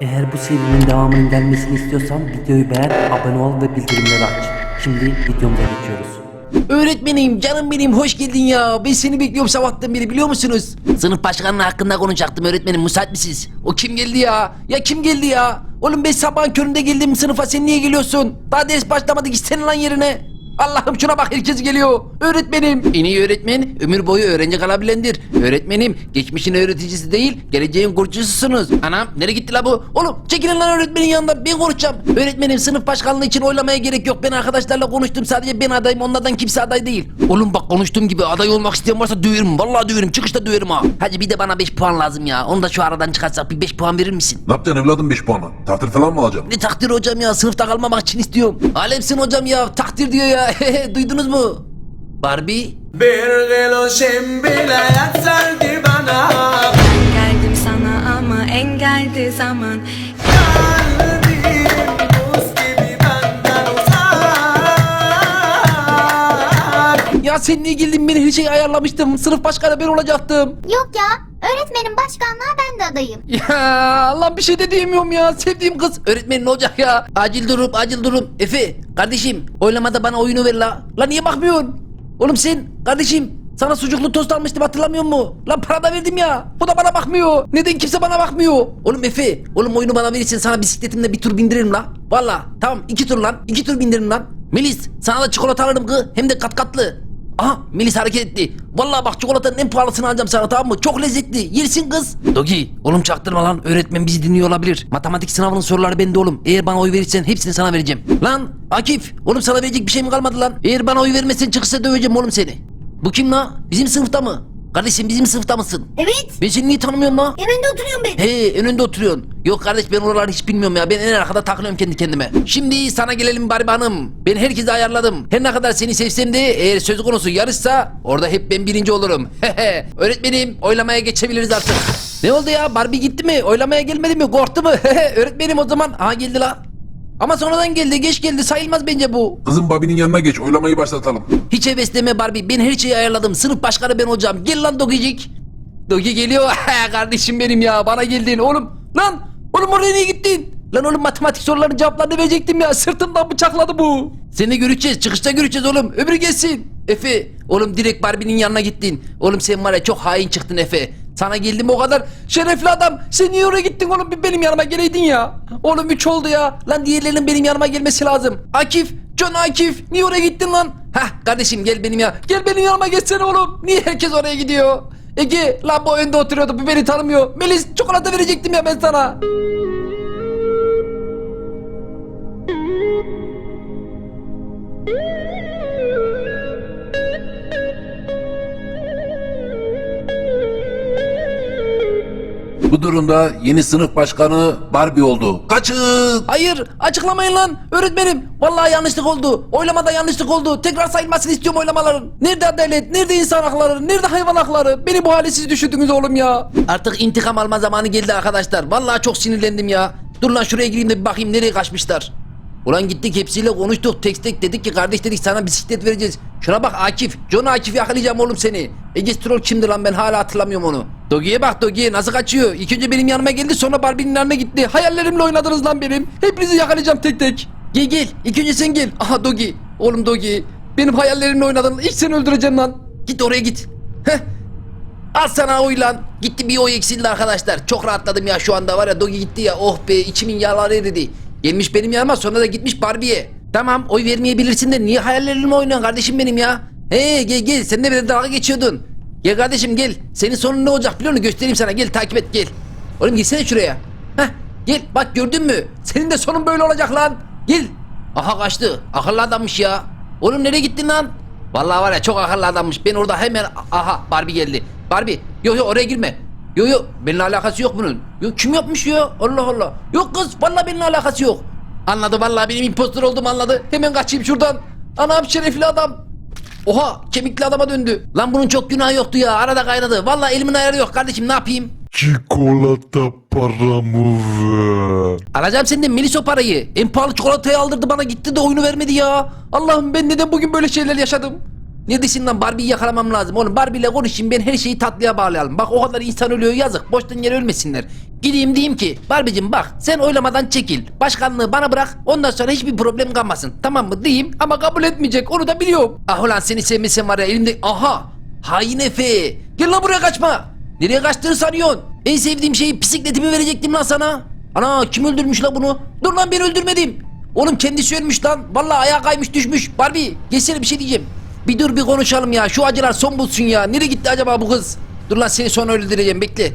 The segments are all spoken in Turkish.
Eğer bu serinin devamının gelmesini istiyorsan videoyu beğen, abone ol ve bildirimleri aç. Şimdi videomuza geçiyoruz. Öğretmenim, canım benim hoş geldin ya. Ben seni bekliyorum sabahtan beri biliyor musunuz? Sınıf başkanının hakkında konuşacaktım öğretmenim. Müsait misiniz? O kim geldi ya? Ya kim geldi ya? Oğlum ben sabahın köründe geldim sınıfa sen niye geliyorsun? Daha ders başlamadı gitsene lan yerine. Allah'ım şuna bak herkes geliyor. Öğretmenim. En iyi öğretmen ömür boyu öğrenci kalabilendir. Öğretmenim geçmişin öğreticisi değil geleceğin kurucususunuz. Anam nereye gitti la bu? Oğlum çekilin lan öğretmenin yanında ben konuşacağım. Öğretmenim sınıf başkanlığı için oylamaya gerek yok. Ben arkadaşlarla konuştum sadece ben adayım onlardan kimse aday değil. Oğlum bak konuştuğum gibi aday olmak isteyen varsa döverim. Vallahi döverim çıkışta döverim ha. Hadi bir de bana 5 puan lazım ya. Onu da şu aradan çıkarsak bir 5 puan verir misin? Ne yapacaksın evladım 5 puanı? Takdir falan mı alacaksın? Ne takdir hocam ya sınıfta kalmamak için istiyorum. Alemsin hocam ya takdir diyor ya. Duydunuz mu? Barbie. Bir galoşem bile yeterdi bana Geldim sana ama engeldi zaman Kalbim buz gibi benden uzak Ya sen niye geldin beni her şeyi ayarlamıştım. Sınıf başkanı ben olacaktım. Yok ya. Öğretmenin başkanlığa ben de adayım. Ya lan bir şey de diyemiyorum ya. Sevdiğim kız. Öğretmenin ne olacak ya? Acil durum acil durum. Efe kardeşim oylamada bana oyunu ver la. La niye bakmıyorsun? Oğlum sen kardeşim sana sucuklu tost almıştım hatırlamıyor musun? Lan para da verdim ya. Bu da bana bakmıyor. Neden kimse bana bakmıyor? Oğlum Efe, oğlum oyunu bana verirsen sana bisikletimle bir tur bindiririm la. Valla tamam iki tur lan. iki tur bindiririm lan. Melis sana da çikolata alırım kız. Hem de kat katlı. Aha Melis hareket etti. Vallahi bak çikolatanın en pahalısını alacağım sana tamam mı? Çok lezzetli. Yersin kız. Dogi oğlum çaktırma lan. Öğretmen bizi dinliyor olabilir. Matematik sınavının soruları bende oğlum. Eğer bana oy verirsen hepsini sana vereceğim. Lan Akif oğlum sana verecek bir şey mi kalmadı lan? Eğer bana oy vermezsen çıkışta döveceğim oğlum seni. Bu kim la? Bizim sınıfta mı? Kardeşim bizim sınıfta mısın? Evet. Ben seni niye tanımıyorum la? Önünde oturuyorum ben. He önünde oturuyorsun. Yok kardeş ben oraları hiç bilmiyorum ya. Ben en arkada takılıyorum kendi kendime. Şimdi sana gelelim Barbie Hanım. Ben herkesi ayarladım. Her ne kadar seni sevsem de eğer söz konusu yarışsa orada hep ben birinci olurum. Hehe. Öğretmenim oylamaya geçebiliriz artık. Ne oldu ya Barbie gitti mi? Oylamaya gelmedi mi? Korktu mu? Öğretmenim o zaman. Aha geldi la. Ama sonradan geldi geç geldi sayılmaz bence bu. Kızım Babi'nin yanına geç oylamayı başlatalım. Hiç hevesleme Barbie. Ben her şeyi ayarladım. Sınıf başkanı ben olacağım. Gel lan Dogicik. Dogi geliyor. Kardeşim benim ya. Bana geldin. Oğlum. Lan. Oğlum oraya niye gittin? Lan oğlum matematik sorularının cevaplarını verecektim ya. Sırtımdan bıçakladı bu. Seni göreceğiz. Çıkışta göreceğiz oğlum. Öbürü gelsin. Efe. Oğlum direkt Barbie'nin yanına gittin. Oğlum sen var ya çok hain çıktın Efe. Sana geldim o kadar şerefli adam. Sen niye oraya gittin oğlum? Bir benim yanıma geleydin ya. Oğlum üç oldu ya. Lan diğerlerinin benim yanıma gelmesi lazım. Akif. John Akif. Niye oraya gittin lan? Hah kardeşim gel benim ya. Gel benim yanıma geçsene oğlum. Niye herkes oraya gidiyor? Ege lan bu önde oturuyordu. Bu beni tanımıyor. Melis çikolata verecektim ya ben sana. Bu durumda yeni sınıf başkanı Barbie oldu. Kaçın! Hayır açıklamayın lan öğretmenim. Vallahi yanlışlık oldu. Oylamada yanlışlık oldu. Tekrar sayılmasını istiyorum oylamaların. Nerede adalet? Nerede insan hakları? Nerede hayvan hakları? Beni bu hale siz düşürdünüz oğlum ya. Artık intikam alma zamanı geldi arkadaşlar. Vallahi çok sinirlendim ya. Dur lan şuraya gireyim de bir bakayım nereye kaçmışlar. Ulan gittik hepsiyle konuştuk tek tek dedik ki kardeş dedik sana bisiklet vereceğiz. Şuna bak Akif. John Akif yakalayacağım oğlum seni. Ege Stroll kimdi lan ben hala hatırlamıyorum onu. Dogi'ye bak Dogi'ye nasıl kaçıyor. İlk önce benim yanıma geldi sonra Barbie'nin yanına gitti. Hayallerimle oynadınız lan benim. Hepinizi yakalayacağım tek tek. Gel gel. İlk önce sen gel. Aha Dogi. Oğlum Dogi. Benim hayallerimle oynadın. İlk seni öldüreceğim lan. Git oraya git. Heh. Al sana oy lan. Gitti bir oy eksildi arkadaşlar. Çok rahatladım ya şu anda var ya Dogi gitti ya. Oh be içimin yağları eridi. Gelmiş benim yanıma sonra da gitmiş Barbie'ye. Tamam oy vermeyebilirsin de niye hayallerimle oynuyorsun kardeşim benim ya? He gel gel sen de bir dalga geçiyordun. Gel kardeşim gel. Senin sonun ne olacak biliyor musun? Göstereyim sana. Gel takip et gel. Oğlum gelsene şuraya. Heh gel bak gördün mü? Senin de sonun böyle olacak lan. Gel. Aha kaçtı. Akıllı adammış ya. Oğlum nereye gittin lan? Vallahi var ya çok akıllı adammış. Ben orada hemen aha Barbie geldi. Barbie yok yok oraya girme. Yok yok benimle alakası yok bunun. Yok kim yapmış ya? Allah Allah. Yok kız vallahi benimle alakası yok. Anladı vallahi benim impostor olduğumu anladı. Hemen kaçayım şuradan. Anam şerefli adam. Oha kemikli adama döndü. Lan bunun çok günahı yoktu ya. Arada kaynadı. Vallahi elimin ayarı yok kardeşim ne yapayım? Çikolata paramı ver. Alacağım senden Melis o parayı. En pahalı çikolatayı aldırdı bana gitti de oyunu vermedi ya. Allah'ım ben neden bugün böyle şeyler yaşadım? Neredesin lan Barbie'yi yakalamam lazım. Oğlum Barbie ile konuşayım ben her şeyi tatlıya bağlayalım. Bak o kadar insan ölüyor yazık. Boştan yere ölmesinler. Gideyim diyeyim ki Barbie'cim bak sen oylamadan çekil. Başkanlığı bana bırak ondan sonra hiçbir problem kalmasın. Tamam mı diyeyim ama kabul etmeyecek onu da biliyorum. Ah ulan seni sevmesem var ya elimde. Aha hain Efe. Gel lan buraya kaçma. Nereye kaçtığını sanıyorsun? En sevdiğim şeyi bisikletimi verecektim lan sana. Ana kim öldürmüş la bunu? Dur lan ben öldürmedim. Oğlum kendisi ölmüş lan. Vallahi ayağa kaymış düşmüş. Barbie geçsene bir şey diyeceğim. Bir dur bir konuşalım ya. Şu acılar son bulsun ya. Nereye gitti acaba bu kız? Dur lan seni sonra öldüreceğim bekle.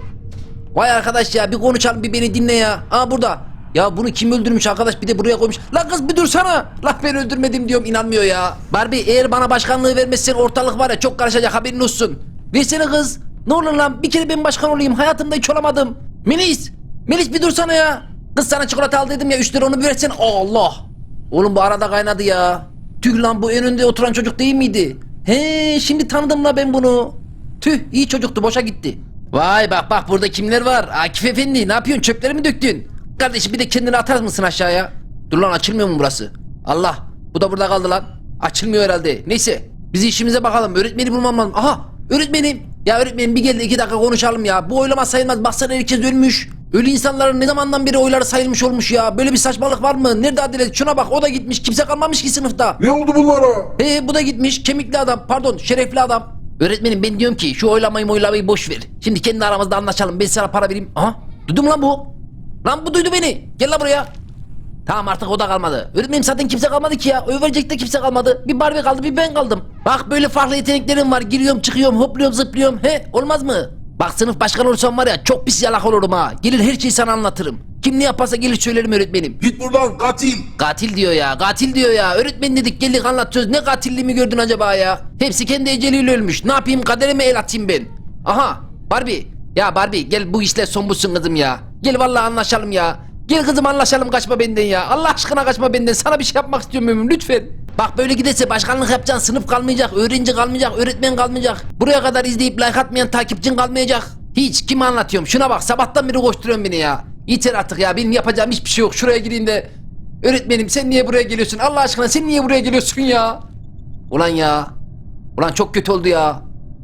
Vay arkadaş ya bir konuşalım bir beni dinle ya. Aa burada. Ya bunu kim öldürmüş arkadaş bir de buraya koymuş. Lan kız bir dursana. Lan ben öldürmedim diyorum inanmıyor ya. Barbie eğer bana başkanlığı vermezsen ortalık var ya çok karışacak haberin olsun. Versene kız. Ne olur lan bir kere ben başkan olayım hayatımda hiç olamadım. Melis. Melis bir dursana ya. Kız sana çikolata al dedim ya 3 lira onu bir versen. Allah. Oğlum bu arada kaynadı ya. Tüh lan bu en önde oturan çocuk değil miydi? He şimdi tanıdım la ben bunu. Tüh iyi çocuktu boşa gitti. Vay bak bak burada kimler var? Akif Efendi ne yapıyorsun çöpleri mi döktün? Kardeşim bir de kendini atar mısın aşağıya? Dur lan açılmıyor mu burası? Allah bu da burada kaldı lan. Açılmıyor herhalde. Neyse biz işimize bakalım. Öğretmeni bulmam lazım. Aha öğretmenim. Ya öğretmenim bir gel de iki dakika konuşalım ya. Bu oylama sayılmaz. Baksana herkes ölmüş. Ölü insanların ne zamandan beri oyları sayılmış olmuş ya. Böyle bir saçmalık var mı? Nerede adalet? Şuna bak o da gitmiş. Kimse kalmamış ki sınıfta. Ne oldu bunlara? He bu da gitmiş. Kemikli adam. Pardon şerefli adam. Öğretmenim ben diyorum ki şu oylamayı oylamayı boş ver. Şimdi kendi aramızda anlaşalım. Ben sana para vereyim. Aha duydum lan bu. Lan bu duydu beni. Gel lan buraya. Tamam artık o da kalmadı. Öğretmenim zaten kimse kalmadı ki ya. Oy verecek de kimse kalmadı. Bir Barbie kaldı bir ben kaldım. Bak böyle farklı yeteneklerim var. Giriyorum çıkıyorum hopluyorum zıplıyorum. He olmaz mı? Bak sınıf başkanı olursam var ya çok pis yalak olurum ha. Gelir her şeyi sana anlatırım. Kim ne yaparsa gelir söylerim öğretmenim. Git buradan katil. Katil diyor ya, katil diyor ya. Öğretmen dedik geldik anlatıyoruz. Ne katilliğimi gördün acaba ya? Hepsi kendi eceliyle ölmüş. Ne yapayım kaderime el atayım ben. Aha Barbie. Ya Barbie gel bu işler son bulsun kızım ya. Gel vallahi anlaşalım ya. Gel kızım anlaşalım kaçma benden ya. Allah aşkına kaçma benden. Sana bir şey yapmak istiyorum mümin lütfen. Bak böyle giderse başkanlık yapacaksın. Sınıf kalmayacak, öğrenci kalmayacak, öğretmen kalmayacak. Buraya kadar izleyip like atmayan takipçin kalmayacak. Hiç kime anlatıyorum? Şuna bak sabahtan beri koşturuyorsun beni ya. Yeter artık ya benim yapacağım hiçbir şey yok. Şuraya gireyim de. Öğretmenim sen niye buraya geliyorsun? Allah aşkına sen niye buraya geliyorsun ya? Ulan ya. Ulan çok kötü oldu ya.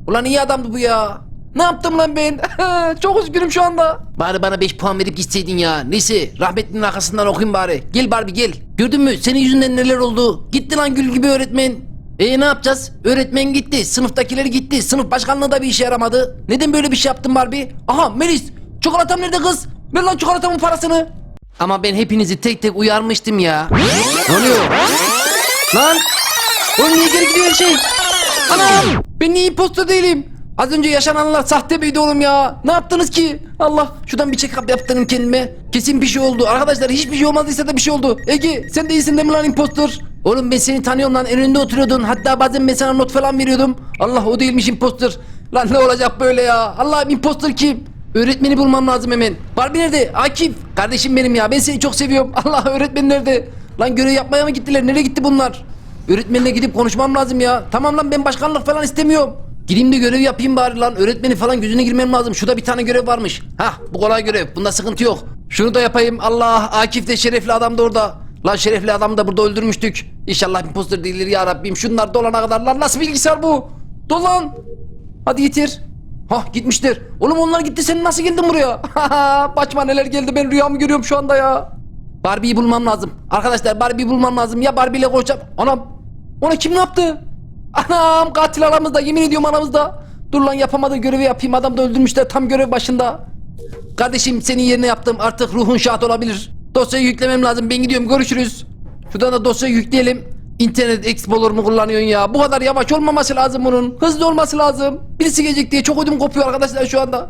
Ulan iyi adamdı bu ya. Ne yaptım lan ben? çok üzgünüm şu anda. Bari bana 5 puan verip gitseydin ya. Neyse rahmetlinin arkasından okuyayım bari. Gel Barbie gel. Gördün mü senin yüzünden neler oldu? Gitti lan gül gibi öğretmen. E ne yapacağız? Öğretmen gitti. Sınıftakiler gitti. Sınıf başkanlığı da bir işe yaramadı. Neden böyle bir şey yaptın Barbie? Aha Melis. Çikolatam nerede kız? Ver lan çikolatamın parasını. Ama ben hepinizi tek tek uyarmıştım ya. Ne oluyor? Lan! Oğlum niye geri gidiyor her şey? Anam! Ben niye impostor değilim? Az önce yaşananlar sahte miydi oğlum ya? Ne yaptınız ki? Allah şuradan bir check-up yaptırayım kendime. Kesin bir şey oldu. Arkadaşlar hiçbir şey olmadıysa da bir şey oldu. Ege sen değilsin değil mi lan impostor? Oğlum ben seni tanıyorum lan önünde oturuyordun. Hatta bazen ben sana not falan veriyordum. Allah o değilmiş impostor. Lan ne olacak böyle ya? Allah'ım impostor kim? Öğretmeni bulmam lazım hemen. Barbie nerede? Akif. Kardeşim benim ya. Ben seni çok seviyorum. Allah öğretmen nerede? Lan görev yapmaya mı gittiler? Nereye gitti bunlar? Öğretmenle gidip konuşmam lazım ya. Tamam lan ben başkanlık falan istemiyorum. Gideyim de görev yapayım bari lan. Öğretmeni falan gözüne girmem lazım. Şurada bir tane görev varmış. Hah bu kolay görev. Bunda sıkıntı yok. Şunu da yapayım. Allah Akif de şerefli adam da orada. Lan şerefli adamı da burada öldürmüştük. İnşallah imposter değildir ya Rabbim. Şunlar dolana kadar lan nasıl bilgisayar bu? Dolan. Hadi yitir. Hah gitmiştir. Oğlum onlar gitti sen nasıl geldin buraya? Başıma neler geldi ben rüyamı görüyorum şu anda ya. Barbie'yi bulmam lazım. Arkadaşlar Barbie'yi bulmam lazım. Ya Barbie ile konuşacağım. Anam. Ona kim ne yaptı? Anam katil aramızda yemin ediyorum aramızda. Dur lan yapamadığı görevi yapayım. Adam da öldürmüşler tam görev başında. Kardeşim senin yerine yaptım. Artık ruhun şahat olabilir. Dosyayı yüklemem lazım. Ben gidiyorum. Görüşürüz. Şuradan da dosyayı yükleyelim. İnternet Explorer mu kullanıyorsun ya? Bu kadar yavaş olmaması lazım bunun. Hızlı olması lazım. Birisi gelecek diye çok ödüm kopuyor arkadaşlar şu anda.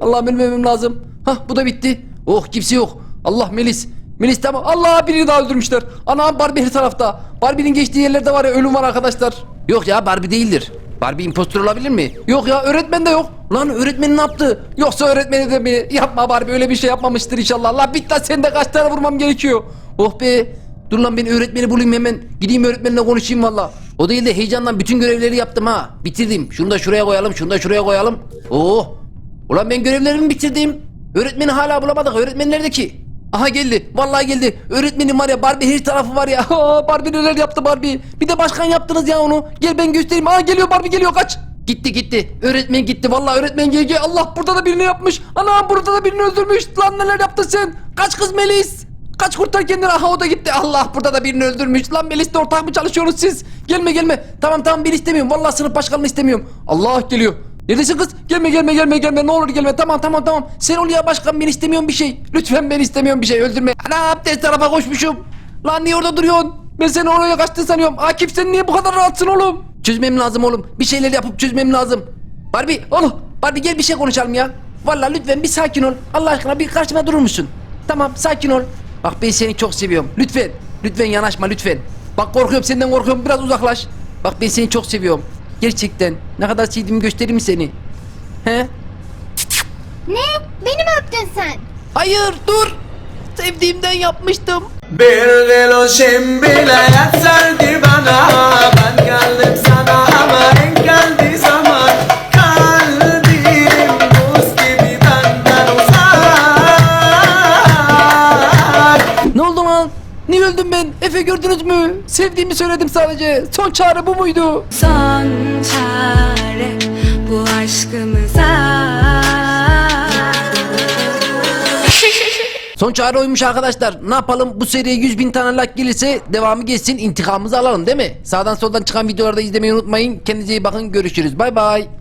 Allah'ım ölmemem lazım. Hah bu da bitti. Oh kimse yok. Allah Melis. Melis tamam. Allah birini daha öldürmüşler. Anam Barbie her tarafta. Barbie'nin geçtiği yerlerde var ya ölüm var arkadaşlar. Yok ya Barbie değildir. Barbie impostor olabilir mi? Yok ya öğretmen de yok. Lan öğretmen ne yaptı? Yoksa öğretmeni de mi? Yapma Barbie öyle bir şey yapmamıştır inşallah. Allah bit lan sen de kaç tane vurmam gerekiyor. Oh be. Dur lan ben öğretmeni bulayım hemen. Gideyim öğretmenle konuşayım valla. O değil de heyecandan bütün görevleri yaptım ha. Bitirdim. Şunu da şuraya koyalım, şunu da şuraya koyalım. Oh. Ulan ben görevlerimi bitirdim. Öğretmeni hala bulamadık. Öğretmen nerede ki? Aha geldi. Vallahi geldi. Öğretmenim var ya Barbie her tarafı var ya. Aa, Barbie neler yaptı Barbie. Bir de başkan yaptınız ya onu. Gel ben göstereyim. Aa geliyor Barbie geliyor kaç. Gitti gitti. Öğretmen gitti. Vallahi öğretmen gel. Allah burada da birini yapmış. Ana burada da birini öldürmüş. Lan neler yaptın sen? Kaç kız Melis. Kaç kurtar kendini. Aha o da gitti. Allah burada da birini öldürmüş. Lan Melis'le ortak mı çalışıyorsunuz siz? Gelme gelme. Tamam tamam ben istemiyorum. Vallahi sınıf başkanını istemiyorum. Allah geliyor. Neredesin kız? Gelme gelme gelme gelme ne olur gelme tamam tamam tamam Sen ol ya başkan ben istemiyorum bir şey Lütfen ben istemiyorum bir şey öldürme Anam ters tarafa koşmuşum Lan niye orada duruyorsun? Ben seni oraya kaçtın sanıyorum Akif sen niye bu kadar rahatsın oğlum? Çözmem lazım oğlum bir şeyler yapıp çözmem lazım Barbie oğlum Barbie gel bir şey konuşalım ya Vallahi lütfen bir sakin ol Allah aşkına bir karşıma durur musun? Tamam sakin ol Bak ben seni çok seviyorum lütfen Lütfen yanaşma lütfen Bak korkuyorum senden korkuyorum biraz uzaklaş Bak ben seni çok seviyorum Gerçekten ne kadar sevdiğimi göstereyim mi seni? He? Ne? Beni mi öptün sen? Hayır dur. Sevdiğimden yapmıştım. Bir kilo şimbile yeterdi bana Ben geldim sana ama en geldi zaman Efe gördünüz mü? Sevdiğimi söyledim sadece. Son çare bu muydu? Son çare bu aşkımıza Son çare oymuş arkadaşlar. Ne yapalım? Bu seriye 100 bin tane like gelirse devamı geçsin. intikamımızı alalım değil mi? Sağdan soldan çıkan videoları da izlemeyi unutmayın. Kendinize iyi bakın. Görüşürüz. Bay bay.